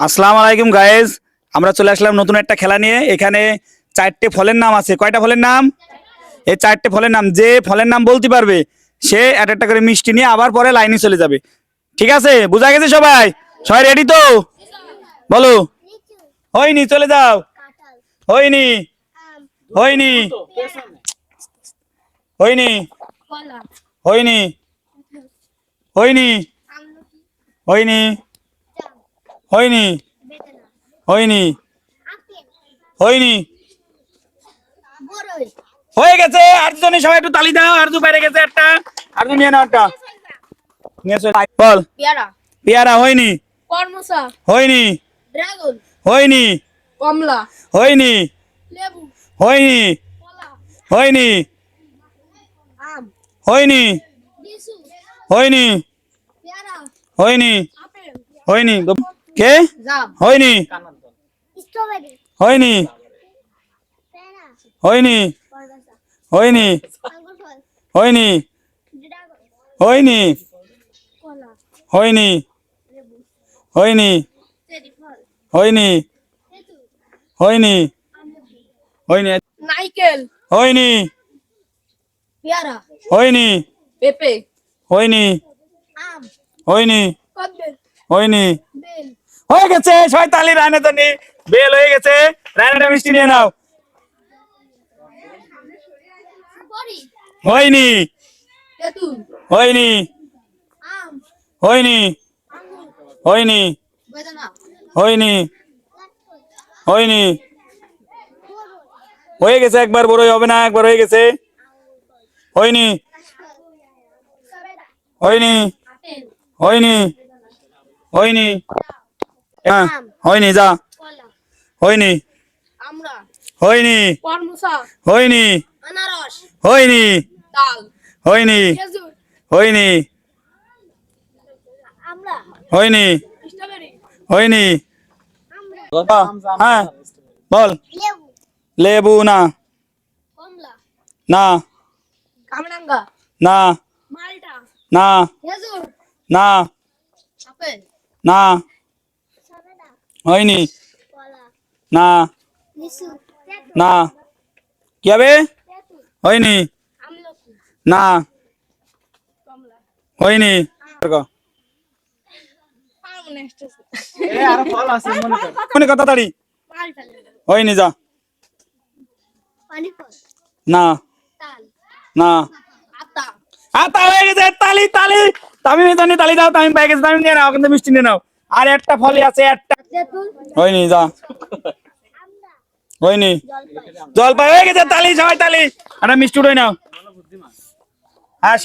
আসসালামু আলাইকুম গায়েজ আমরা চলে আসলাম নতুন একটা খেলা নিয়ে। এখানে চারটে ফলের নাম আছে। কয়টা ফলের নাম? এই চারটে ফলের নাম। যে ফলের নাম বলতে পারবে, সে এক একটা করে মিষ্টি নিয়ে আবার পরে লাইনে চলে যাবে। ঠিক আছে? বোঝা গেছে সবাই? সবাই রেডি তো? বলো। হয়নি, চলে যাও। হয়নি। হয়নি। হয়নি। হয়নি। হয়নি। হয়নি। হয়নি। হয়নি। হয়নি। হয়ে গেছে। আর দুজনে সবাই একটু তালি দাও। আর দু বাইরে গেছে একটা। আর দু নিয়ে নাও একটা। বল। পেয়ারা। হয়নি। হয়নি। ড্রাগন। হয়নি। কমলা। হয়নি। লেবু। হয়নি। কলা। হয়নি। আম। হয়নি। হয়নি। হয়নি। হয়নি। কে? জাম। হয়নি। স্ট্রবেরি। হয়নি। হয়নি। হয়নি। আঙ্গুর ফল হয়নি হয়নি। কলা। হয়নি। হয়নি। চেরি ফল হয়নি। হয়নি হয়নি। নাইকেল। হয়নি। পেয়ারা। হয়নি। পেঁপে। হয়নি। আম। হয়নি। হয়নি। হয়ে গেছে ছয় তালি রায়না তানি বেল হয়ে গেছে রায়নাটা মিষ্টি নিয়ে নাও। হয়নি। হয়নি। হয়নি। হয়নি। হয়নি। হয়নি। হয়ে গেছে, একবার বড়ই হবে না, একবার হয়ে গেছে। হয়নি। হয়নি। হয়নি। হয়নি। হ্যাঁ হয়নি যা। হয়নি। হয়নি। হয়নি। হয়নি। হয়নি। হয়নি। হয়নি। হয়নি। আমরা। হ্যাঁ বল। লেবু। না। না। না। না। না। না। হয়নি? না। না। কি হবে? হয়নি। না। হয়নি। কথা তাড়ি। হয়নি, যা। না। না। আতা হয়ে গেছে, তালি তালি। তামি জানি তালি দাও তামি পাই গেছে তামি নিয়ে নাও, কিন্তু মিষ্টি নিয়ে নাও। আর একটা ফলে আছে, একটা হয়নি যা। হয়নি। জলপাই। হয়ে গেছে তালি সবাই তালি। একটা মিষ্টি নাও। হ্যাঁ